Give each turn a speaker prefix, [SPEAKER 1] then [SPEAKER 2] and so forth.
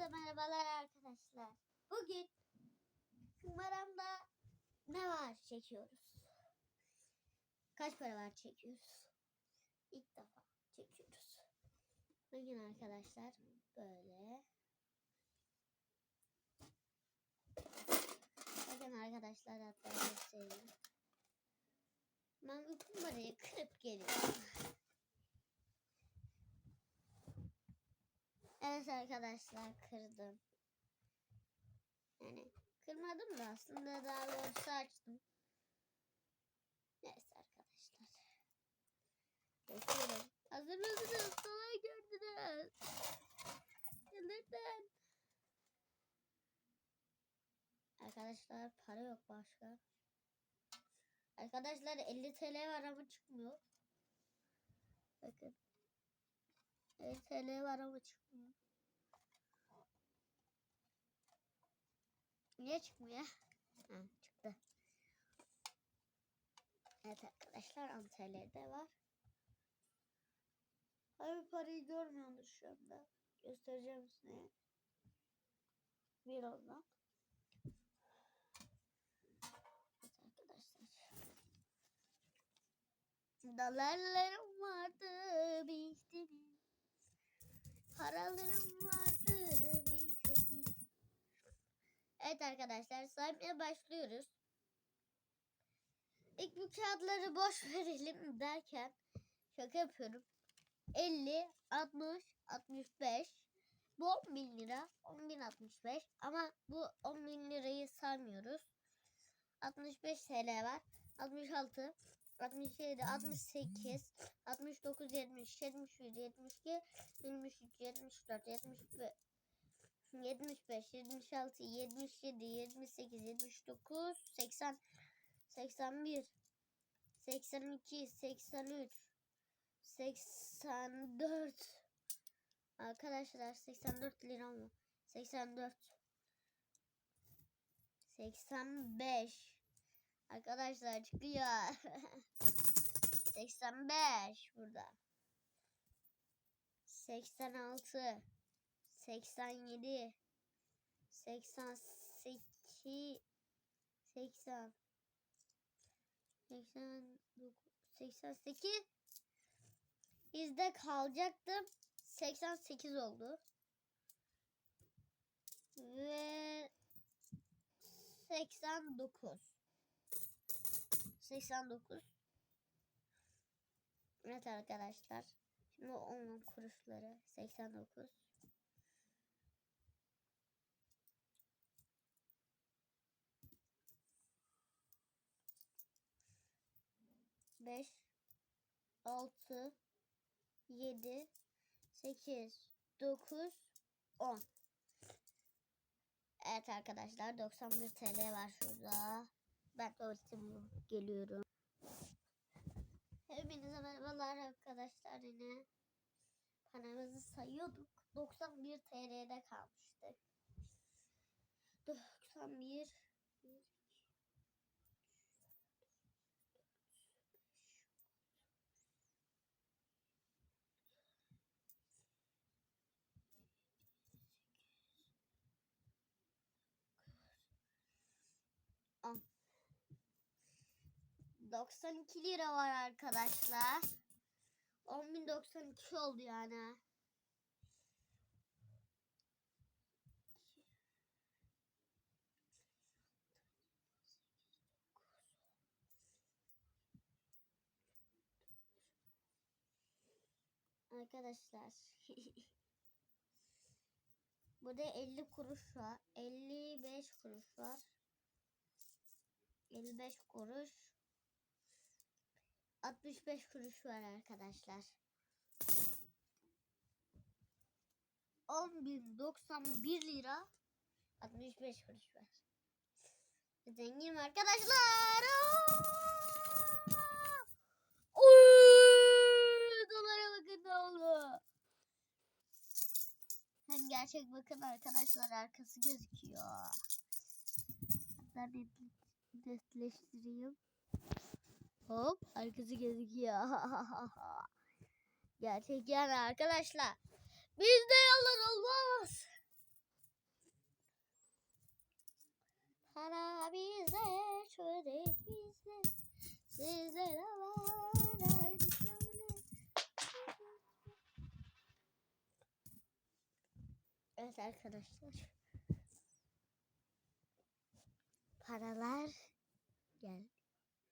[SPEAKER 1] Hepinize merhabalar arkadaşlar. Bugün kumaramda ne var çekiyoruz. Kaç para var çekiyoruz. İlk defa çekiyoruz. Bugün arkadaşlar böyle. Bakın arkadaşlar hatta göstereyim. Ben bu kumarayı kırıp geliyorum. Evet arkadaşlar kırdım. Yani kırmadım da aslında daha doğrusu açtım. Neyse arkadaşlar. Bekliyorum. Hazır mısınız? Kolay gördünüz. Çıldırdım. Arkadaşlar para yok başka. Arkadaşlar 50 TL var ama çıkmıyor. Bakın. 50 TL var ama çıkmıyor. Niye çıkmıyor? Ha, çıktı. Evet arkadaşlar 10 TL'de var. Abi parayı görmüyordur şu anda. Göstereceğim size. Birazdan. Evet arkadaşlar. Dolarlarım vardı biriktirdim. Paralarım vardı. Evet arkadaşlar saymaya başlıyoruz. İlk bu kağıtları boş verelim derken şaka yapıyorum. 50, 60, 65. Bu 10 bin lira. 10 bin 65. Ama bu 10 bin lirayı saymıyoruz. 65 TL var. 66, 67, 68, 69, 70, 71, 72, 73, 74, 75, 75, 76, 77, 78, 79, 80, 81, 82, 83, 84. Arkadaşlar 84 lira mı? 84. 85. Arkadaşlar çıkıyor. 85 burada. 86 87 88 80 89 88 Bizde kalacaktım. 88 oldu. Ve 89 89 Evet arkadaşlar. Şimdi onun kuruşları 89 5 6 7 8 9 10 Evet arkadaşlar 91 TL var şurada. Ben tuvaletim geliyorum. Hepinize merhabalar arkadaşlar yine paramızı sayıyorduk. 91 TL'de kalmıştık. 91 92 lira var arkadaşlar. 10.092 oldu yani. Arkadaşlar. Burada 50 kuruş var. 55 kuruş var. 55 kuruş. 65 kuruş var arkadaşlar. 10.091 lira 65 kuruş var. Zengin arkadaşlar. Oy! Dolara bakın ne oldu. Hem gerçek bakın arkadaşlar arkası gözüküyor. Hatta netleştireyim. Hop arkası gözüküyor. Gerçek yani arkadaşlar. Bizde yalan olmaz. Para bize, şöhret bize. Sizler alan Evet arkadaşlar. Paralar geldi.